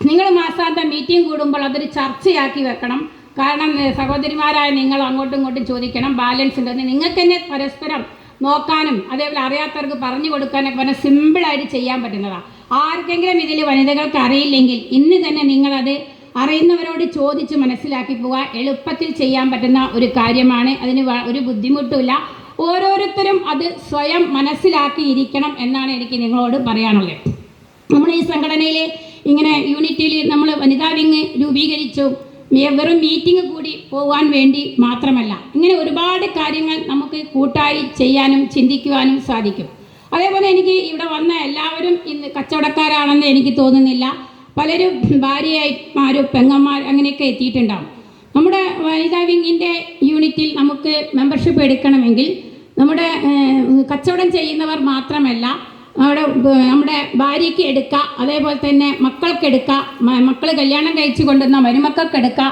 A: നിങ്ങൾ മാസാന്തം മീറ്റിംഗ് കൂടുമ്പോൾ അതൊരു ചർച്ചയാക്കി വെക്കണം. കാരണം സഹോദരിമാരായ നിങ്ങൾ അങ്ങോട്ടും ഇങ്ങോട്ടും ചോദിക്കണം. ബാലൻസ് ഉണ്ടെന്ന് നിങ്ങൾക്ക് തന്നെ പരസ്പരം നോക്കാനും അതേപോലെ അറിയാത്തവർക്ക് പറഞ്ഞു കൊടുക്കാനൊക്കെ പറഞ്ഞാൽ സിമ്പിളായിട്ട് ചെയ്യാൻ പറ്റുന്നതാണ് ആർക്കെങ്കിലും ഇതിൽ വനിതകൾക്ക് അറിയില്ലെങ്കിൽ ഇന്ന് തന്നെ നിങ്ങളത് അറിയുന്നവരോട് ചോദിച്ച് മനസ്സിലാക്കി പോവുക എളുപ്പത്തിൽ ചെയ്യാൻ പറ്റുന്ന ഒരു കാര്യമാണ്. അതിന് ഒരു ബുദ്ധിമുട്ടുമില്ല. ഓരോരുത്തരും അത് സ്വയം മനസ്സിലാക്കിയിരിക്കണം എന്നാണ് എനിക്ക് നിങ്ങളോട് പറയാനുള്ളത്. നമ്മൾ ഈ സംഘടനയിൽ ഇങ്ങനെ യൂണിറ്റിയിൽ നമ്മൾ വനിതാ വിങ് രൂപീകരിച്ചു. വെറും മീറ്റിംഗ് കൂടി പോകാൻ വേണ്ടി മാത്രമല്ല. ഇങ്ങനെ ഒരുപാട് കാര്യങ്ങൾ നമുക്ക് കൂട്ടായി ചെയ്യാനും ചിന്തിക്കുവാനും സാധിക്കും. അതേപോലെ എനിക്ക് ഇവിടെ വന്ന എല്ലാവരും ഇന്ന് കച്ചവടക്കാരാണെന്ന് എനിക്ക് തോന്നുന്നില്ല. പലരും ഭാര്യമാരും പെങ്ങന്മാർ അങ്ങനെയൊക്കെ എത്തിയിട്ടുണ്ടാവും. നമ്മുടെ വനിതാ വിങ്ങിന്റെ യൂണിറ്റിൽ നമുക്ക് മെമ്പർഷിപ്പ് എടുക്കണമെങ്കിൽ നമ്മുടെ കച്ചവടം ചെയ്യുന്നവർ മാത്രമല്ല നമ്മുടെ നമ്മുടെ ഭാര്യയ്ക്ക് എടുക്കുക അതേപോലെ തന്നെ മക്കൾക്ക് എടുക്കുക മക്കൾ കല്യാണം കഴിച്ചു കൊണ്ടുവന്ന മരുമക്കൾക്ക് എടുക്കുക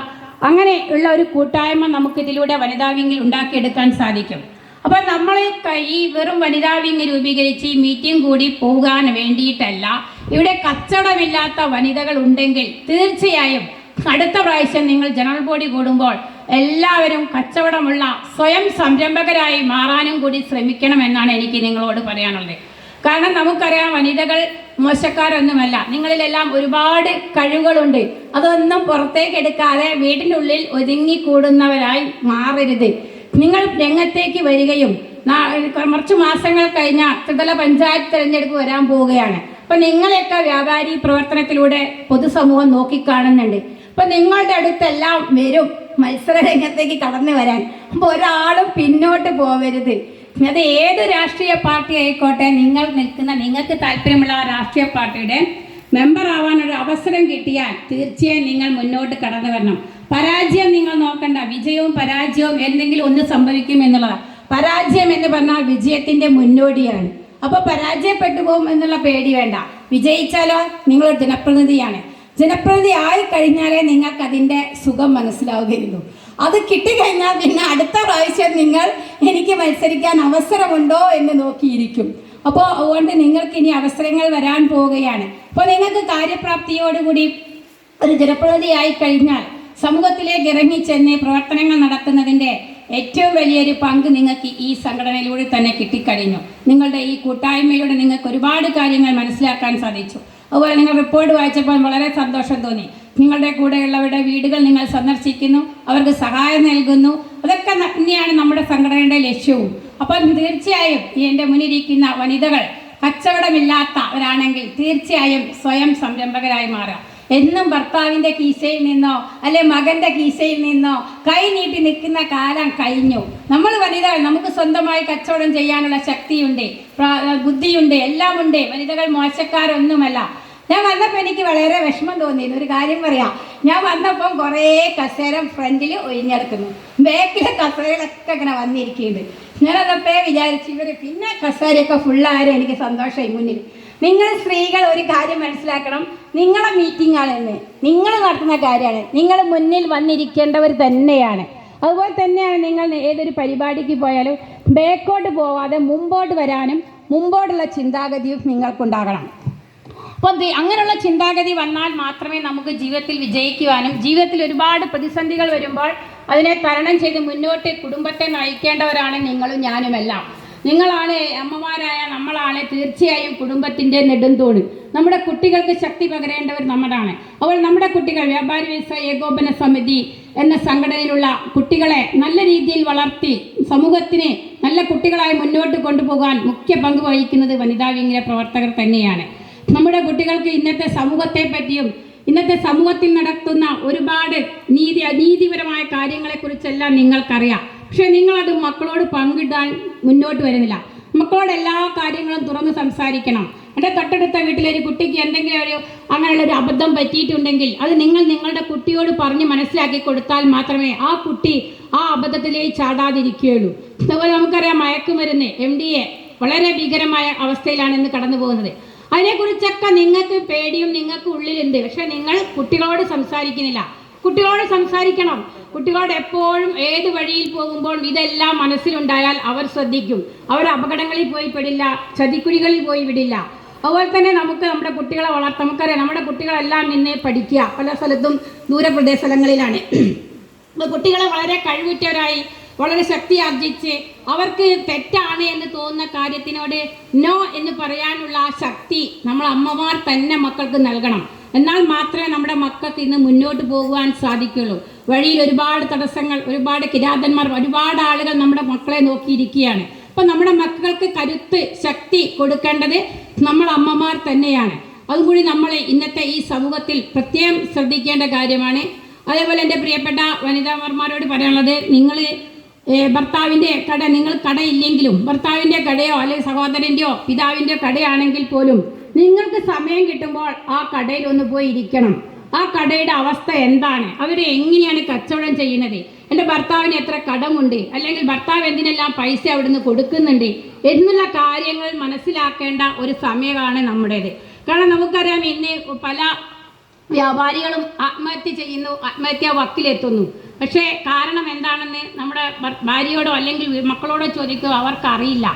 A: അങ്ങനെ ഉള്ള ഒരു കൂട്ടായ്മ നമുക്ക് ഇതിലൂടെ വനിതാ വിങ്ങിൽ ഉണ്ടാക്കിയെടുക്കാൻ സാധിക്കും. അപ്പോൾ നമ്മൾ ഈ വെറും വനിതാ വിങ് രൂപീകരിച്ച് മീറ്റിംഗ് കൂടി പോകാൻ വേണ്ടിയിട്ടല്ല ഇവിടെ കച്ചവടമില്ലാത്ത വനിതകൾ ഉണ്ടെങ്കിൽ തീർച്ചയായും അടുത്ത പ്രാവശ്യം നിങ്ങൾ ജനറൽ ബോഡി കൂടുമ്പോൾ എല്ലാവരും കച്ചവടമുള്ള സ്വയം സംരംഭകരായി മാറാനും കൂടി ശ്രമിക്കണമെന്നാണ് എനിക്ക് നിങ്ങളോട് പറയാനുള്ളത്. കാരണം നമുക്കറിയാം വനിതകൾ മോശക്കാരൊന്നുമല്ല. നിങ്ങളിലെല്ലാം ഒരുപാട് കഴിവുകളുണ്ട്. അതൊന്നും പുറത്തേക്ക് എടുക്കാതെ വീടിന്റെ ഉള്ളിൽ ഒതുങ്ങിക്കൂടുന്നവരായി മാറരുത്. നിങ്ങൾ രംഗത്തേക്ക് വരികയും കുറച്ച് മാസങ്ങൾ കഴിഞ്ഞാൽ ത്രിതല പഞ്ചായത്ത് തിരഞ്ഞെടുപ്പ് വരാൻ പോവുകയാണ്. അപ്പൊ നിങ്ങളെയൊക്കെ വ്യാപാരി പ്രവർത്തനത്തിലൂടെ പൊതുസമൂഹം നോക്കിക്കാണുന്നുണ്ട്. അപ്പൊ നിങ്ങളുടെ അടുത്തെല്ലാം വരും മത്സര രംഗത്തേക്ക് കടന്നു വരാൻ. അപ്പൊ ഒരാളും പിന്നോട്ട് പോവരുത്. അത് ഏത് രാഷ്ട്രീയ പാർട്ടി ആയിക്കോട്ടെ നിങ്ങൾ നിൽക്കുന്ന നിങ്ങൾക്ക് താല്പര്യമുള്ള ആ രാഷ്ട്രീയ പാർട്ടിയുടെ മെമ്പർ ആവാനൊരു അവസരം കിട്ടിയാൽ തീർച്ചയായും നിങ്ങൾ മുന്നോട്ട് കടന്നു വരണം. പരാജയം നിങ്ങൾ നോക്കണ്ട. വിജയവും പരാജയവും എന്തെങ്കിലും ഒന്ന് സംഭവിക്കും എന്നുള്ളതാണ് പരാജയം എന്ന് പറഞ്ഞാൽ വിജയത്തിന്റെ മുന്നോടിയാണ്. അപ്പൊ പരാജയപ്പെട്ടു പോകും എന്നുള്ള പേടി വേണ്ട. വിജയിച്ചാലോ നിങ്ങൾ ജനപ്രതിനിധിയാണ്. ജനപ്രതിനിധി ആയി കഴിഞ്ഞാലേ നിങ്ങൾക്ക് അതിന്റെ സുഖം മനസ്സിലാവുകയുള്ളൂ. അത് കിട്ടിക്കഴിഞ്ഞാൽ പിന്നെ അടുത്ത പ്രാവശ്യം നിങ്ങൾ എനിക്ക് മത്സരിക്കാൻ അവസരമുണ്ടോ എന്ന് നോക്കിയിരിക്കും. അപ്പോൾ അതുകൊണ്ട് നിങ്ങൾക്ക് ഇനി അവസരങ്ങൾ വരാൻ പോവുകയാണ്. അപ്പോൾ നിങ്ങൾക്ക് കാര്യപ്രാപ്തിയോടുകൂടി ഒരു ജനപ്രതിനിധിയായി കഴിഞ്ഞാൽ സമൂഹത്തിലേക്ക് ഇറങ്ങിച്ചെന്ന് പ്രവർത്തനങ്ങൾ നടത്തുന്നതിന്റെ ഏറ്റവും വലിയൊരു പങ്ക് നിങ്ങൾക്ക് ഈ സംഘടനയിലൂടെ തന്നെ കിട്ടിക്കഴിഞ്ഞു. നിങ്ങളുടെ ഈ കൂട്ടായ്മയിലൂടെ നിങ്ങൾക്ക് ഒരുപാട് കാര്യങ്ങൾ മനസ്സിലാക്കാൻ സാധിച്ചു. അതുപോലെ നിങ്ങൾ റിപ്പോർട്ട് വായിച്ചപ്പോൾ വളരെ സന്തോഷം തോന്നി. നിങ്ങളുടെ കൂടെയുള്ളവരുടെ വീടുകൾ നിങ്ങൾ സന്ദർശിക്കുന്നു അവർക്ക് സഹായം നൽകുന്നു. അതൊക്കെ തന്നെയാണ് നമ്മുടെ സംഘടനയുടെ ലക്ഷ്യവും. അപ്പോൾ തീർച്ചയായും എന്റെ മുന്നിരിക്കുന്ന വനിതകൾ കച്ചവടമില്ലാത്തവരാണെങ്കിൽ തീർച്ചയായും സ്വയം സംരംഭകരായി മാറാം എന്നും ഭർത്താവിന്റെ കീശയിൽ നിന്നോ അല്ലെ മകന്റെ കീശയിൽ നിന്നോ കൈ നീട്ടി നിൽക്കുന്ന കാലം കഴിഞ്ഞു. നമ്മൾ വനിതകൾ നമുക്ക് സ്വന്തമായി കച്ചവടം ചെയ്യാനുള്ള ശക്തിയുണ്ട് ബുദ്ധിയുണ്ട് എല്ലാം ഉണ്ട് വനിതകൾ മോശക്കാരൊന്നുമല്ല. ഞാൻ വന്നപ്പോൾ എനിക്ക് വളരെ വിഷമം തോന്നിയിരുന്നു. ഒരു കാര്യം പറയാം. ഞാൻ വന്നപ്പം കുറേ കസേര ഫ്രണ്ടിൽ ഒഴിഞ്ഞെടുക്കുന്നു. ബാക്കിലെ കസേരകളൊക്കെ ഇങ്ങനെ വന്നിരിക്കുന്നുണ്ട്. ഞാനതപ്പേ വിചാരിച്ചു ഇവർ പിന്നെ കസേരയൊക്കെ ഫുള്ളായാലും എനിക്ക് സന്തോഷമായി മുന്നിൽ. നിങ്ങൾ സ്ത്രീകൾ ഒരു കാര്യം മനസ്സിലാക്കണം. നിങ്ങളെ മീറ്റിംഗ് ആണെന്ന് നിങ്ങൾ നടത്തുന്ന കാര്യമാണ്. നിങ്ങൾ മുന്നിൽ വന്നിരിക്കേണ്ടവർ തന്നെയാണ്. അതുപോലെ തന്നെയാണ് നിങ്ങൾ ഏതൊരു പരിപാടിക്ക് പോയാലും ബേക്കോട്ട് പോവാതെ മുമ്പോട്ട് വരാനും മുമ്പോട്ടുള്ള ചിന്താഗതിയും നിങ്ങൾക്കുണ്ടാകണം. അപ്പോൾ അങ്ങനെയുള്ള ചിന്താഗതി വന്നാൽ മാത്രമേ നമുക്ക് ജീവിതത്തിൽ വിജയിക്കുവാനും ജീവിതത്തിൽ ഒരുപാട് പ്രതിസന്ധികൾ വരുമ്പോൾ അതിനെ തരണം ചെയ്ത് മുന്നോട്ട് കുടുംബത്തെ നയിക്കേണ്ടവരാണ് നിങ്ങളും ഞാനുമെല്ലാം. നിങ്ങളാണ് അമ്മമാരായ നമ്മളാണ് തീർച്ചയായും കുടുംബത്തിന്റെ നെടുന്തോട് നമ്മുടെ കുട്ടികൾക്ക് ശക്തി പകരേണ്ടവർ നമ്മളാണ് അപ്പോൾ നമ്മുടെ കുട്ടികൾ വ്യാപാരി വ്യവസായ ഏകോപന സമിതി എന്ന സംഘടനയിലുള്ള കുട്ടികളെ നല്ല രീതിയിൽ വളർത്തി സമൂഹത്തിന് നല്ല കുട്ടികളായി മുന്നോട്ട് കൊണ്ടുപോകാൻ മുഖ്യ പങ്ക് വഹിക്കുന്നത് വനിതാ വിങ്ങിലെ പ്രവർത്തകർ തന്നെയാണ്. നമ്മുടെ കുട്ടികൾക്ക് ഇന്നത്തെ സമൂഹത്തെ പറ്റിയും ഇന്നത്തെ സമൂഹത്തിൽ നടത്തുന്ന ഒരുപാട് നീതി അനീതിപരമായ കാര്യങ്ങളെക്കുറിച്ചെല്ലാം നിങ്ങൾക്കറിയാം. പക്ഷേ നിങ്ങളത് മക്കളോട് പങ്കിടാൻ മുന്നോട്ട് വരുന്നില്ല. മക്കളോട് എല്ലാ കാര്യങ്ങളും തുറന്ന് സംസാരിക്കണം. എന്റെ തൊട്ടടുത്ത വീട്ടിലൊരു കുട്ടിക്ക് എന്തെങ്കിലും ഒരു അങ്ങനെയുള്ള ഒരു അബദ്ധം പറ്റിയിട്ടുണ്ടെങ്കിൽ അത് നിങ്ങൾ നിങ്ങളുടെ കുട്ടിയോട് പറഞ്ഞ് മനസ്സിലാക്കി കൊടുത്താൽ മാത്രമേ ആ കുട്ടി ആ അബദ്ധത്തിലേക്ക് ചാടാതിരിക്കുകയുള്ളൂ. അതുപോലെ നമുക്കറിയാം മയക്കുമരുന്ന് എം ഡി എ വളരെ ഭീകരമായ അവസ്ഥയിലാണ് ഇന്ന് കടന്നു പോകുന്നത്. അതിനെക്കുറിച്ചൊക്കെ നിങ്ങൾക്ക് പേടിയും നിങ്ങൾക്ക് ഉള്ളിലുണ്ട്. പക്ഷെ നിങ്ങൾ കുട്ടികളോട് സംസാരിക്കുന്നില്ല. കുട്ടികളോട് സംസാരിക്കണം. കുട്ടികളോട് എപ്പോഴും ഏത് വഴിയിൽ പോകുമ്പോൾ ഇതെല്ലാം മനസ്സിലുണ്ടായാൽ അവർ ശ്രദ്ധിക്കും. അവർ അപകടങ്ങളിൽ പോയി പെടില്ല ചതിക്കുഴികളിൽ പോയി വിടില്ല. അതുപോലെ തന്നെ നമുക്ക് നമ്മുടെ കുട്ടികളെ വളർത്താം നമുക്കറിയാം നമ്മുടെ കുട്ടികളെല്ലാം നിന്നെ പഠിക്കുക. പല സ്ഥലത്തും ദൂരപ്രദേശങ്ങളിലാണ്. കുട്ടികളെ വളരെ കഴിവുറ്റവരായി വളരെ ശക്തി ആർജിച്ച് അവർക്ക് തെറ്റാണ് എന്ന് തോന്നുന്ന കാര്യത്തിനോട് നോ എന്ന് പറയാനുള്ള ആ ശക്തി നമ്മൾ അമ്മമാർ തന്നെ മക്കൾക്ക് നൽകണം. എന്നാൽ മാത്രമേ നമ്മുടെ മക്കൾക്ക് ഇന്ന് മുന്നോട്ട് പോകുവാൻ സാധിക്കുള്ളൂ. വഴിയിൽ ഒരുപാട് തടസ്സങ്ങൾ ഒരുപാട് കിരാതന്മാർ ഒരുപാട് ആളുകൾ നമ്മുടെ മക്കളെ നോക്കിയിരിക്കുകയാണ്. അപ്പം നമ്മുടെ മക്കൾക്ക് കരുത്ത് ശക്തി കൊടുക്കേണ്ടത് നമ്മൾ അമ്മമാർ തന്നെയാണ്. അതും കൂടി നമ്മൾ ഇന്നത്തെ ഈ സമൂഹത്തിൽ പ്രത്യേകം ശ്രദ്ധിക്കേണ്ട കാര്യമാണ്. അതേപോലെ എന്റെ പ്രിയപ്പെട്ട വനിതാമാർമാരോട് പറയാനുള്ളത് നിങ്ങൾ ഭർത്താവിന്റെ കട നിങ്ങൾ കടയില്ലെങ്കിലും ഭർത്താവിന്റെ കടയോ അല്ലെങ്കിൽ സഹോദരന്റെയോ പിതാവിന്റെ കടയാണെങ്കിൽ പോലും നിങ്ങൾക്ക് സമയം കിട്ടുമ്പോൾ ആ കടയിൽ ഒന്ന് പോയി ഇരിക്കണം. ആ കടയുടെ അവസ്ഥ എന്താണ്? അവർ എങ്ങനെയാണ് കച്ചവടം ചെയ്യുന്നത്? എന്റെ ഭർത്താവിന് എത്ര കടമുണ്ട്? അല്ലെങ്കിൽ ഭർത്താവ് എന്തിനെല്ലാം പൈസ അവിടുന്ന് കൊടുക്കുന്നുണ്ട്? എന്നുള്ള കാര്യങ്ങൾ മനസ്സിലാക്കേണ്ട ഒരു സമയമാണ് നമ്മുടേത്. കാരണം നമുക്കറിയാം ഇന്ന് പല വ്യാപാരികളും ആത്മഹത്യ ചെയ്യുന്നു ആത്മഹത്യ വക്കിലെത്തുന്നു. പക്ഷേ കാരണം എന്താണെന്ന് നമ്മുടെ ഭാര്യയോടോ അല്ലെങ്കിൽ മക്കളോടോ ചോദിക്കുക അവർക്കറിയില്ല.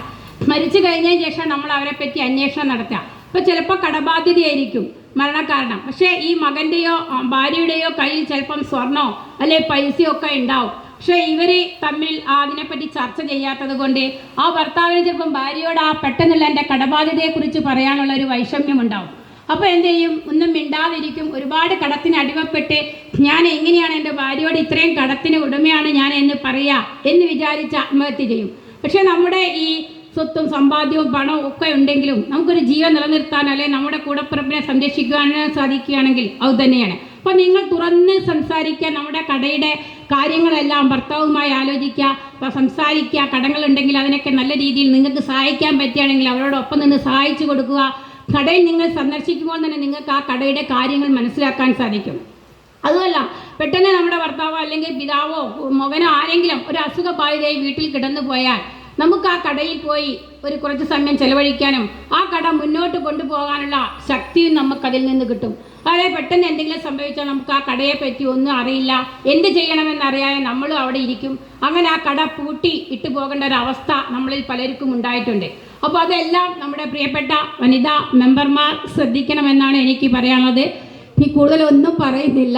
A: മരിച്ചു കഴിഞ്ഞതിന് ശേഷം നമ്മൾ അവരെ പറ്റി അന്വേഷണം നടത്തുക. അപ്പോൾ ചിലപ്പോൾ കടബാധ്യതയായിരിക്കും. മരണകാരണം. പക്ഷേ ഈ മകന്റെയോ ഭാര്യയുടെയോ കയ്യിൽ ചിലപ്പം സ്വർണോ അല്ലെ പൈസയോ ഒക്കെ ഉണ്ടാവും. പക്ഷേ ഇവർ തമ്മിൽ അതിനെപ്പറ്റി ചർച്ച ചെയ്യാത്തത് കൊണ്ട് ആ ഭർത്താവിന് ചിലപ്പം ഭാര്യയോട് ആ പെട്ടെന്നുള്ള എന്റെ കടബാധ്യതയെക്കുറിച്ച് പറയാനുള്ള ഒരു വൈഷമ്യം ഉണ്ടാവും. അപ്പോൾ എന്ത് ചെയ്യും? ഒന്നും മിണ്ടാതിരിക്കും. ഒരുപാട് കടത്തിന് അടിമപ്പെട്ട് ഞാൻ എങ്ങനെയാണ് എന്റെ ഭാര്യയോട് ഇത്രയും കടത്തിന് ഉടമയാണ് ഞാൻ എന്ന് പറയാ എന്ന് വിചാരിച്ച് ആത്മഹത്യ ചെയ്യും. പക്ഷേ നമ്മുടെ ഈ സ്വത്തും സമ്പാദ്യവും പണവും ഒക്കെ ഉണ്ടെങ്കിലും നമുക്കൊരു ജീവൻ നിലനിർത്താൻ അല്ലെങ്കിൽ നമ്മുടെ കൂടപ്പിറപ്പിനെ സംരക്ഷിക്കാൻ സാധിക്കുകയാണെങ്കിൽ അത് തന്നെയാണ്. അപ്പോൾ നിങ്ങൾ തുറന്ന് സംസാരിക്കുക നമ്മുടെ കടയുടെ കാര്യങ്ങളെല്ലാം ഭർത്താവുമായി ആലോചിക്കുക സംസാരിക്കുക കടങ്ങളുണ്ടെങ്കിൽ അതിനൊക്കെ നല്ല രീതിയിൽ നിങ്ങൾക്ക് സഹായിക്കാൻ പറ്റുകയാണെങ്കിൽ അവരോടൊപ്പം നിന്ന് സഹായിച്ചു കൊടുക്കുക. കടയിൽ നിങ്ങൾ സന്ദർശിക്കുമ്പോൾ തന്നെ നിങ്ങൾക്ക് ആ കടയുടെ കാര്യങ്ങൾ മനസ്സിലാക്കാൻ സാധിക്കും. അതുമല്ല പെട്ടെന്ന് നമ്മുടെ ഭർത്താവോ അല്ലെങ്കിൽ പിതാവോ മകനോ ആരെങ്കിലും ഒരു അസുഖബാധിതയായി വീട്ടിൽ കിടന്നു പോയാൽ നമുക്ക് ആ കടയിൽ പോയി ഒരു കുറച്ച് സമയം ചെലവഴിക്കാനും ആ കട മുന്നോട്ട് കൊണ്ടുപോകാനുള്ള ശക്തിയും നമുക്ക് അതിൽ നിന്ന് കിട്ടും. അതായത് പെട്ടെന്ന് എന്തെങ്കിലും സംഭവിച്ചാൽ നമുക്ക് ആ കടയെ പറ്റി ഒന്നും അറിയില്ല. എന്ത് ചെയ്യണമെന്നറിയാതെ നമ്മളും അവിടെ ഇരിക്കും. അങ്ങനെ ആ കട പൂട്ടി ഇട്ടു പോകേണ്ട ഒരു അവസ്ഥ നമ്മളിൽ പലർക്കും ഉണ്ടായിട്ടുണ്ട്. അപ്പോൾ അതെല്ലാം നമ്മുടെ പ്രിയപ്പെട്ട വനിതാ മെമ്പർമാർ ശ്രദ്ധിക്കണമെന്നാണ് എനിക്ക് പറയാനുള്ളത്. ഇനി കൂടുതലൊന്നും പറയുന്നില്ല.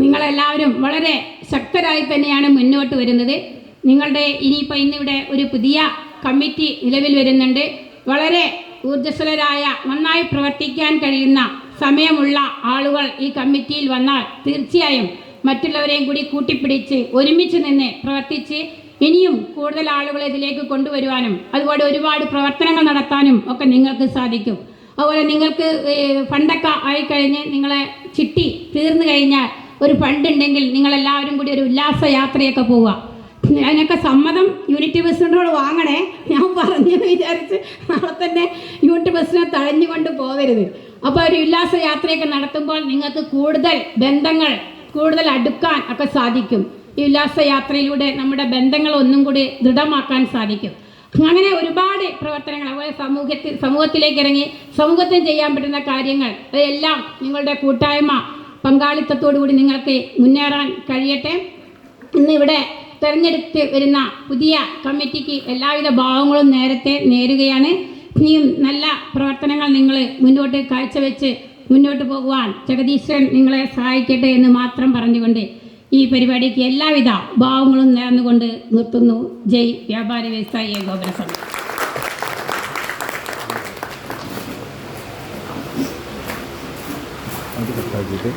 A: നിങ്ങളെല്ലാവരും വളരെ ശക്തരായി തന്നെയാണ് മുന്നോട്ട് വരുന്നത്. നിങ്ങളുടെ ഇനിയിപ്പോൾ ഇന്നിവിടെ ഒരു പുതിയ കമ്മിറ്റി നിലവിൽ വരുന്നുണ്ട്. വളരെ ഊർജസ്വലരായ നന്നായി പ്രവർത്തിക്കാൻ കഴിയുന്ന സമയമുള്ള ആളുകൾ ഈ കമ്മിറ്റിയിൽ വന്നാൽ തീർച്ചയായും മറ്റുള്ളവരെയും കൂടി കൂട്ടിപ്പിടിച്ച് ഒരുമിച്ച് നിന്ന് പ്രവർത്തിച്ച് ഇനിയും കൂടുതൽ ആളുകളെ ഇതിലേക്ക് കൊണ്ടുവരുവാനും അതുപോലെ ഒരുപാട് പ്രവർത്തനങ്ങൾ നടത്താനും ഒക്കെ നിങ്ങൾക്ക് സാധിക്കും. അതുപോലെ നിങ്ങൾക്ക് ഫണ്ടൊക്കെ ആയിക്കഴിഞ്ഞ് നിങ്ങളെ ചിട്ടി തീർന്നു കഴിഞ്ഞാൽ ഒരു ഫണ്ട് ഉണ്ടെങ്കിൽ നിങ്ങളെല്ലാവരും കൂടി ഒരു ഉല്ലാസ യാത്രയൊക്കെ പോവുക. അതിനൊക്കെ സമ്മതം യൂണിറ്റ് ബസ്സിനോട് വാങ്ങണേ. ഞാൻ പറഞ്ഞെന്ന് വിചാരിച്ച് നാളെ തന്നെ യൂണിറ്റ് ബസ്സിനെ തഴഞ്ഞുകൊണ്ട് പോകരുത്. അപ്പോൾ ഒരു ഉല്ലാസ യാത്രയൊക്കെ നടത്തുമ്പോൾ നിങ്ങൾക്ക് കൂടുതൽ ബന്ധങ്ങൾ കൂടുതൽ അടുക്കാൻ ഒക്കെ സാധിക്കും. ഈ ഉല്ലാസ യാത്രയിലൂടെ നമ്മുടെ ബന്ധങ്ങൾ ഒന്നും കൂടി ദൃഢമാക്കാൻ സാധിക്കും. അങ്ങനെ ഒരുപാട് പ്രവർത്തനങ്ങൾ അതുപോലെ സമൂഹത്തിൽ സമൂഹത്തിലേക്ക് ഇറങ്ങി സമൂഹത്തിന് ചെയ്യാൻ പറ്റുന്ന കാര്യങ്ങൾ അതെല്ലാം നിങ്ങളുടെ കൂട്ടായ്മ പങ്കാളിത്തത്തോടു കൂടി നിങ്ങൾക്ക് മുന്നേറാൻ കഴിയട്ടെ. ഇന്നിവിടെ തെരഞ്ഞെടുത്ത് വരുന്ന പുതിയ കമ്മിറ്റിക്ക് എല്ലാവിധ ഭാവങ്ങളും നേരത്തെ നേരുകയാണ്. ഇനിയും നല്ല പ്രവർത്തനങ്ങൾ നിങ്ങൾ മുന്നോട്ട് കാഴ്ചവെച്ച് മുന്നോട്ട് പോകുവാൻ ജഗദീശ്വരൻ നിങ്ങളെ സഹായിക്കട്ടെ എന്ന് മാത്രം പറഞ്ഞുകൊണ്ട് ഈ പരിപാടിക്ക് എല്ലാവിധ ഭാവങ്ങളും നേർന്നുകൊണ്ട് നിർത്തുന്നു. ജയ് വ്യാപാരി വ്യവസായി ഏകോപന
B: അത് കട്ടാക്കിയിട്ട്.